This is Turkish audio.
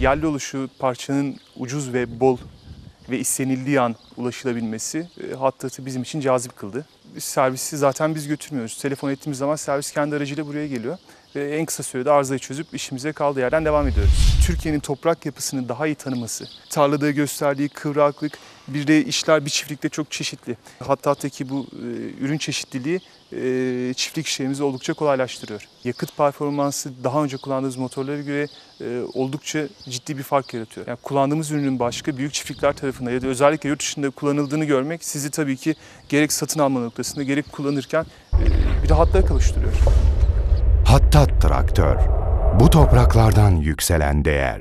yerli oluşu parçanın ucuz ve bol ve istenildiği an ulaşılabilmesi e, hattatı bizim için cazip kıldı. Servisi zaten biz götürmüyoruz. Telefon ettiğimiz zaman servis kendi aracıyla buraya geliyor. Ve en kısa sürede arızayı çözüp işimize kaldığı yerden devam ediyoruz. Türkiye'nin toprak yapısını daha iyi tanıması, tarlada gösterdiği kıvraklık, bir de işler bir çiftlikte çok çeşitli. Hattattaki bu e, ürün çeşitliliği e, çiftlik işlerimizi oldukça kolaylaştırıyor. Yakıt performansı daha önce kullandığımız motorlara göre e, oldukça ciddi bir fark yaratıyor. Yani kullandığımız ürünün başka büyük çiftlikler tarafından ya da özellikle yurt dışında kullanıldığını görmek sizi tabii ki gerek satın alma noktasında gerek kullanırken e, bir rahatlığa kavuşturuyor. Hattat Traktör. Bu topraklardan yükselen değer.